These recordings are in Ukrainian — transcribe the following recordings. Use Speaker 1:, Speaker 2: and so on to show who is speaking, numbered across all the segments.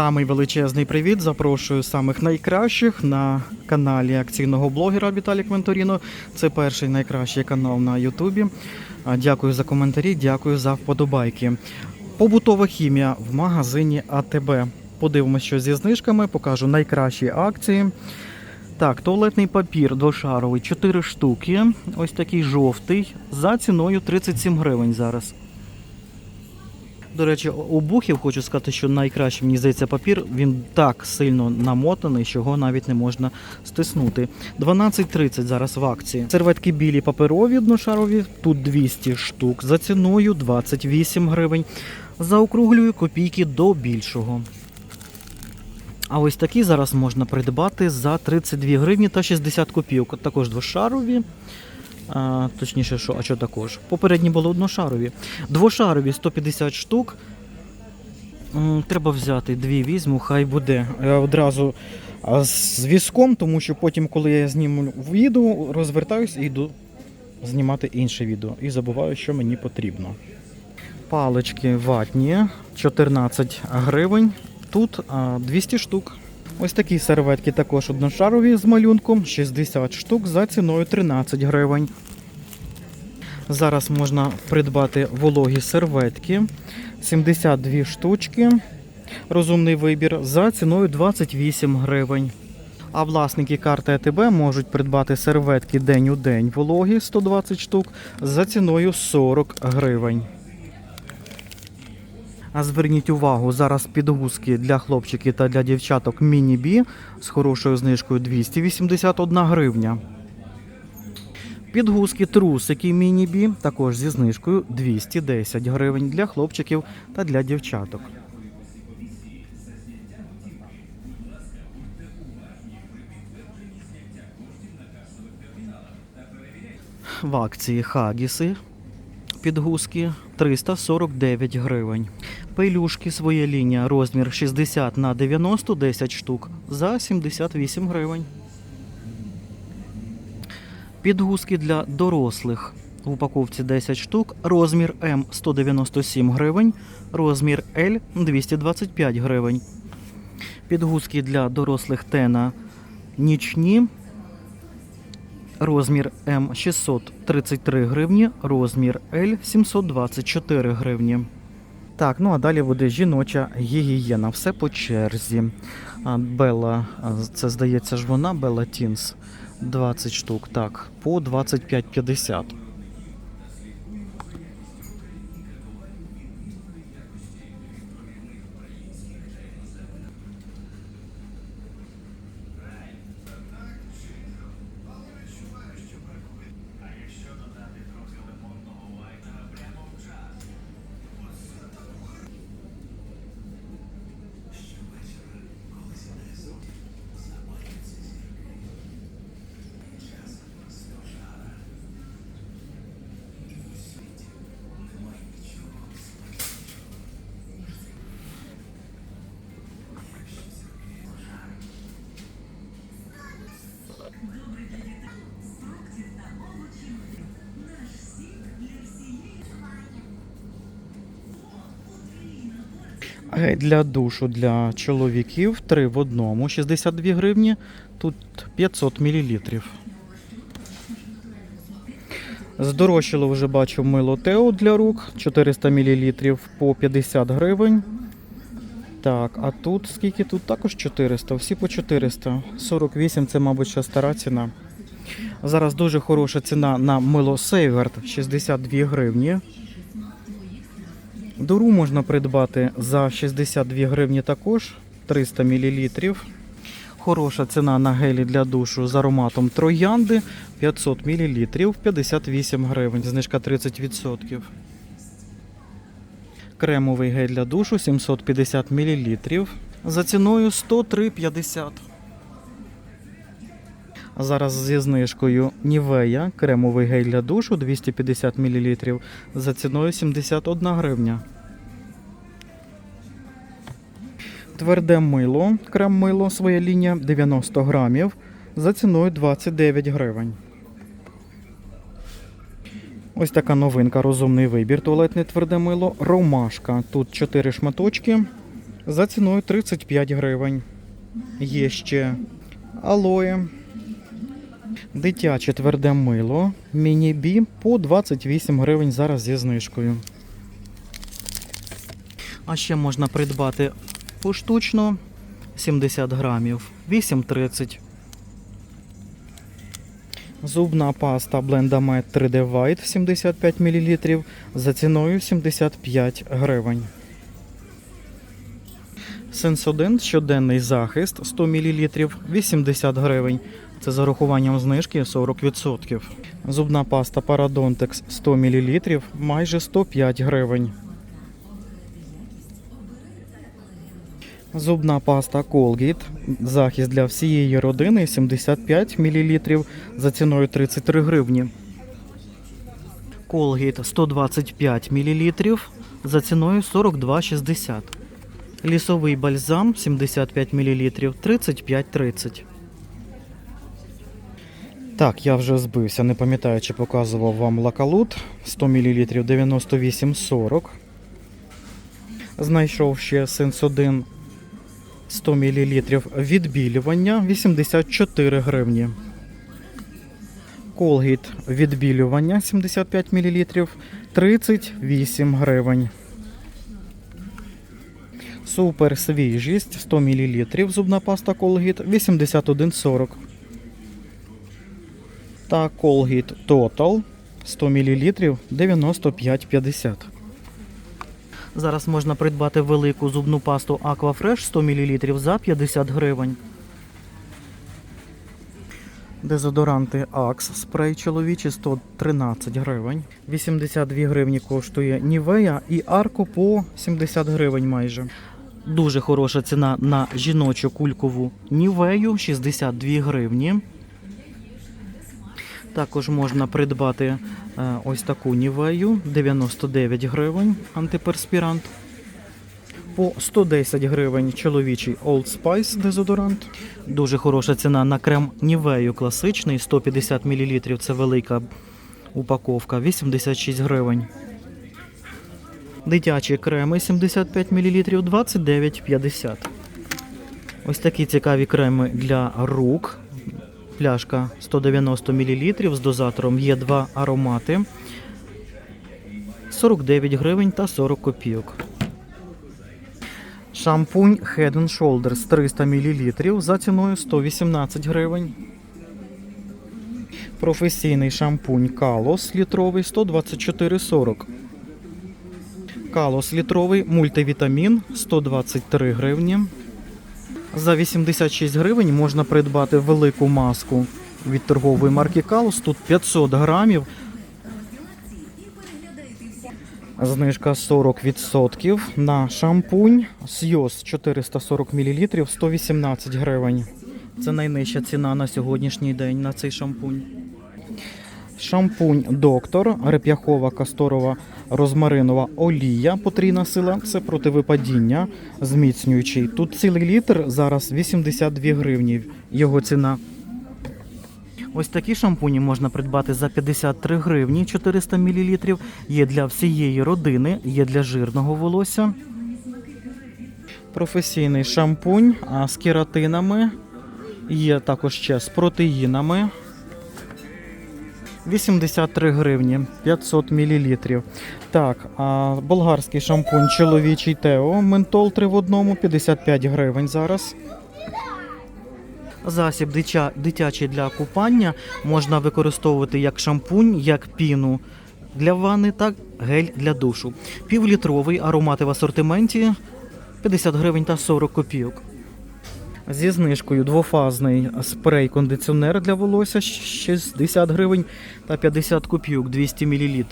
Speaker 1: Самий величезний привіт. Запрошую самих найкращих на каналі акційного блогера Віталік Венторіно. Це перший найкращий канал на Ютубі. Дякую за коментарі, дякую за вподобайки. Побутова хімія в магазині АТБ. Подивимося, що зі знижками, покажу найкращі акції. Так, туалетний папір двошаровий 4 штуки. Ось такий жовтий. За ціною 37 гривень зараз. До речі, у бухів хочу сказати, що найкраще мені здається папір. Він так сильно намотаний, що його навіть не можна стиснути. 12.30 зараз в акції. Серветки білі паперові одношарові, тут 200 штук. За ціною 28 гривень. Заокруглюю копійки до більшого. А ось такі зараз можна придбати за 32 гривні та 60 копійок. Також двошарові. А, точніше, що, а що також? Попередні були одношарові. Двошарові 150 штук. Треба взяти дві візьму, хай буде. Одразу з візком, тому що потім, коли я зніму відео, розвертаюсь і йду знімати інше відео. І забуваю, що мені потрібно. Палички ватні 14 гривень. Тут 200 штук. Ось такі серветки також одношарові з малюнком 60 штук за ціною 13 гривень. Зараз можна придбати вологі серветки 72 штучки. Розумний вибір за ціною 28 гривень. А власники карти АТБ можуть придбати серветки день у день вологі 120 штук за ціною 40 гривень. А зверніть увагу, зараз підгузки для хлопчиків та для дівчаток міні-бі з хорошою знижкою 281 гривня. Підгузки трусики міні-бі також зі знижкою 210 гривень для хлопчиків та для дівчаток. В акції Хагіси підгузки 349 гривень. Пелюшки своя лінія розмір 60 на 90 10 штук за 78 гривень. Підгузки для дорослих в упаковці 10 штук. Розмір М 197 гривень, розмір Л 225 гривень. Підгузки для дорослих тена нічні. Розмір М 633 гривні, розмір Л 724 гривні. Так, ну а далі буде жіноча гігієна. Все по черзі. А, Белла, це здається ж вона, Белла Тінс. 20 штук. Так, по 25,50. Для душу для чоловіків 3 в одному 62 гривні. Тут 500 мл. Здорожчало вже бачу мило Тео для рук 400 мл по 50 гривень. Так, а тут скільки тут також 400, всі по 400. 48 це, мабуть, ще стара ціна. Зараз дуже хороша ціна на мило Сейгард 62 гривні. Дуру можна придбати за 62 гривні також 300 мл. Хороша ціна на гелі для душу з ароматом троянди 500 мл 58 гривень, знижка 30%. Кремовий гель для душу 750 мл за ціною 103,50. Зараз зі знижкою Нівея, кремовий гель для душу 250 мл за ціною 71 гривня. Тверде мило, крем мило, своя лінія 90 грамів за ціною 29 гривень. Ось така новинка, розумний вибір, туалетне тверде мило, ромашка. Тут 4 шматочки за ціною 35 гривень. Є ще алоє. Дитяче тверде мило. Міні-бі по 28 гривень зараз зі знижкою. А ще можна придбати поштучно 70 грамів, 8,30. Зубна паста Blendamed 3D White 75 мл за ціною 75 гривень. Сенсодент щоденний захист 100 мл 80 гривень. Це з урахуванням знижки 40%. Зубна паста Parodontex 100 мл майже 105 гривень. Зубна паста Colgate. Захист для всієї родини 75 мл за ціною 33 гривні. Colgate 125 мл за ціною 42,60. Лісовий бальзам 75 мл 35,30. Так, я вже збився, не пам'ятаю, чи показував вам лакалут 100 мл 98,40. Знайшов ще Сенсодин 100 мл відбілювання 84 гривні. Колгейт відбілювання 75 мл 38 гривень. Супер свіжість 100 мл зубна паста Colgate 81,40. Та Colgate Total 100 мл 95,50. Зараз можна придбати велику зубну пасту Aquafresh 100 мл за 50 гривень. Дезодоранти Axe спрей чоловічий 113 гривень. 82 гривні коштує Nivea і Arco по 70 гривень майже. Дуже хороша ціна на жіночу кулькову Nivea 62 гривні. Також можна придбати е, ось таку нівею 99 гривень антиперспірант. По 110 гривень чоловічий Old Spice дезодорант. Дуже хороша ціна на крем Нівею класичний 150 мл. Це велика упаковка 86 гривень. Дитячі креми 75 мл 29,50. Ось такі цікаві креми для рук. Пляшка 190 мл з дозатором є два аромати 49 гривень та 40 копійок. Шампунь Head and Shoulders 300 мл за ціною 118 гривень. Професійний шампунь Калос літровий 124,40. Калос літровий мультивітамін 123 гривні. За 86 гривень можна придбати велику маску від торгової марки Калус. Тут 500 грамів. Знижка 40% на шампунь Сйоз 440 мл 118 гривень. Це найнижча ціна на сьогоднішній день на цей шампунь. Шампунь Доктор, реп'яхова касторова розмаринова олія потрійна сила. Це противипадіння зміцнюючий. Тут цілий літр зараз 82 гривні. Його ціна. Ось такі шампуні можна придбати за 53 гривні 400 мл. Є для всієї родини, є для жирного волосся. Професійний шампунь з кератинами. Є також ще з протеїнами. 83 гривні 500 мл. Так, а болгарський шампунь чоловічий Тео. Ментол 3 в одному 55 гривень зараз. Засіб дитя, дитячий для купання можна використовувати як шампунь, як піну для ванни, так гель для душу. Півлітровий аромати в асортименті 50 гривень та 40 копійок. Зі знижкою двофазний спрей-кондиціонер для волосся 60 гривень та 50 копійок 200 мл.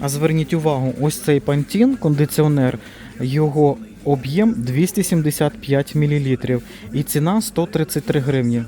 Speaker 1: А зверніть увагу, ось цей пантін кондиціонер, його об'єм 275 мл і ціна 133 гривні.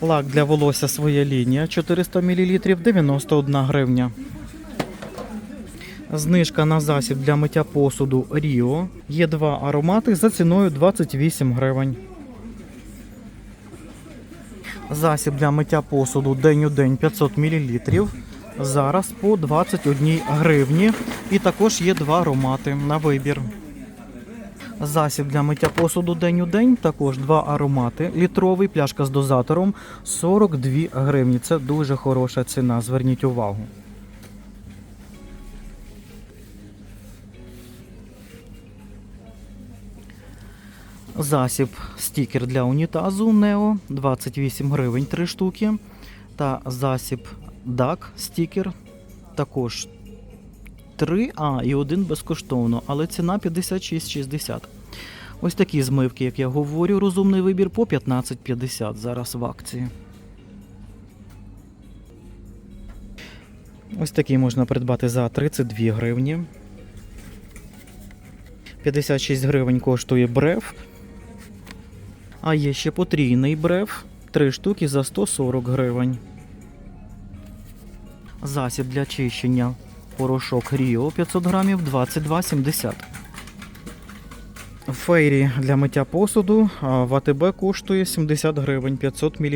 Speaker 1: Лак для волосся своя лінія 400 мл 91 гривня. Знижка на засіб для миття посуду Ріо. Є два аромати за ціною 28 гривень. Засіб для миття посуду день у день 500 мл зараз по 21 гривні. І також є два аромати на вибір. Засіб для миття посуду день у день, також два аромати. Літровий пляшка з дозатором 42 гривні. Це дуже хороша ціна, зверніть увагу. Засіб стікер для унітазу Neo 28 гривень 3 штуки. Та засіб DAC стікер також 3, а і один безкоштовно, але ціна 56,60. Ось такі змивки, як я говорю, розумний вибір по 15,50 зараз в акції. Ось такий можна придбати за 32 гривні. 56 гривень коштує бреф. А є ще потрійний бреф. 3 штуки за 140 гривень. Засіб для чищення порошок Ріо 500 грамів 22,70. Фейрі для миття посуду в АТБ коштує 70 гривень 500 мл.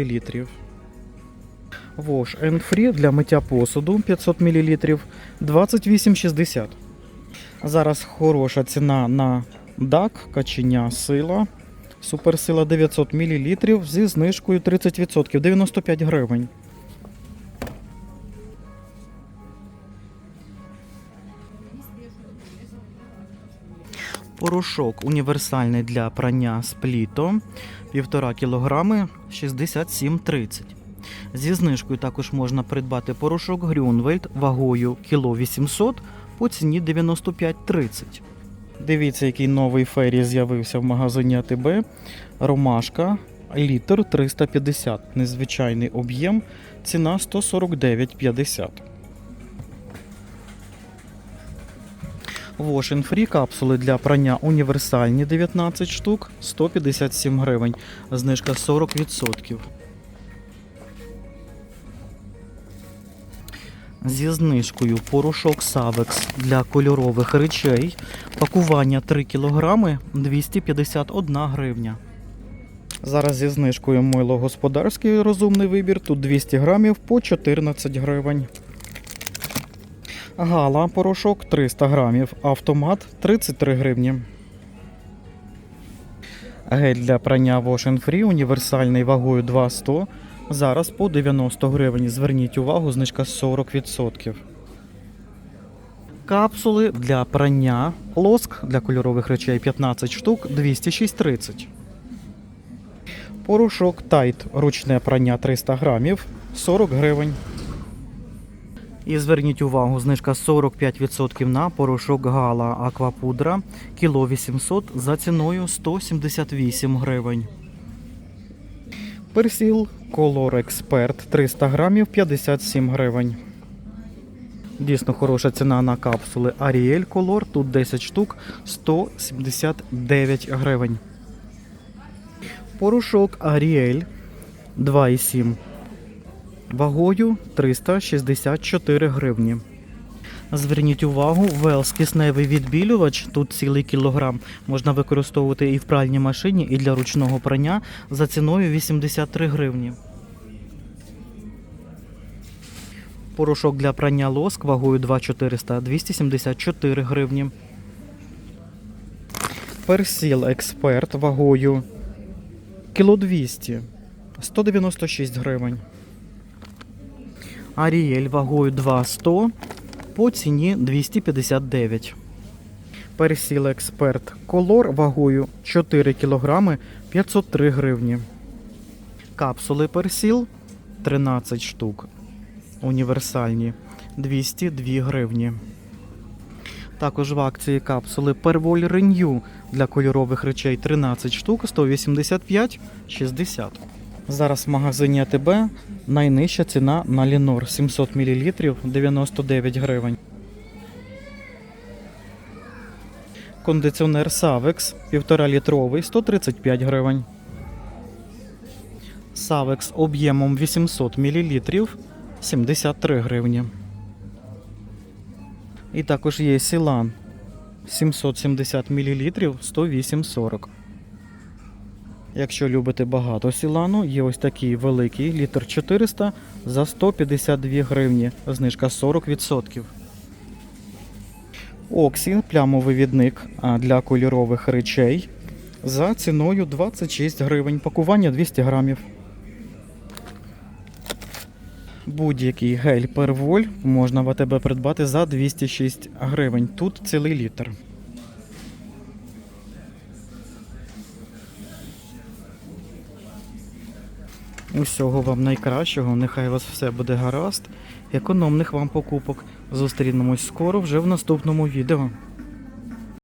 Speaker 1: Wash and Free для миття посуду 500 мл 28,60. Зараз хороша ціна на DAC, каченя сила. Суперсила 900 мл зі знижкою 30% 95 гривень. Порошок універсальний для прання з пліто 1,5 кг 67,30. Зі знижкою також можна придбати порошок Грюнвельд вагою кіло 800 по ціні 95,30. Дивіться, який новий фері з'явився в магазині АТБ. Ромашка, літр 350. Незвичайний об'єм, ціна 149,50. Wash and Free капсули для прання універсальні 19 штук 157 гривень. Знижка 40%. Зі знижкою порошок Савекс для кольорових речей. Пакування 3 кг 251 гривня. Зараз зі знижкою мило господарський розумний вибір. Тут 200 грамів по 14 гривень. Гала порошок 300 грамів. Автомат 33 гривні. Гель для прання Wash Free універсальний вагою 2,100. Зараз по 90 гривень. Зверніть увагу, знижка 40%. Капсули для прання. Лоск для кольорових речей 15 штук 206,30. Порошок Тайт ручне прання 300 грамів 40 гривень. І зверніть увагу, знижка 45% на порошок Гала Аквапудра кіло 800 за ціною 178 гривень. Персіл Color Expert 300 грамів 57 гривень. Дійсно хороша ціна на капсули Ariel Color. Тут 10 штук 179 гривень. Порошок Ariel 2,7 вагою 364 гривні. Зверніть увагу, Велс кисневий відбілювач, тут цілий кілограм, можна використовувати і в пральній машині, і для ручного прання за ціною 83 гривні. Порошок для прання лоск вагою 2,400 274 гривні. Персіл Експерт вагою кіло 200 196 гривень. Аріель вагою 2,100 по ціні 259. Персіл Експерт Колор вагою 4 кг 503 гривні. Капсули Персіл 13 штук. Універсальні 202 гривні. Також в акції капсули Pervol Renew для кольорових речей 13 штук 185,60. Зараз в магазині АТБ найнижча ціна на Лінор 700 мл 99 гривень. Кондиціонер Savex 1,5 літровий 135 гривень. Savex об'ємом 800 мл 73 гривні. І також є Сілан 770 мл 108,40. Якщо любите багато сілану, є ось такий великий літр 400 за 152 гривні. Знижка 40%. Оксі плямовий відник для кольорових речей за ціною 26 гривень. Пакування 200 грамів. Будь-який гель перволь можна в АТБ придбати за 206 гривень. Тут цілий літр. Усього вам найкращого, нехай у вас все буде гаразд. Економних вам покупок. Зустрінемось скоро вже в наступному відео.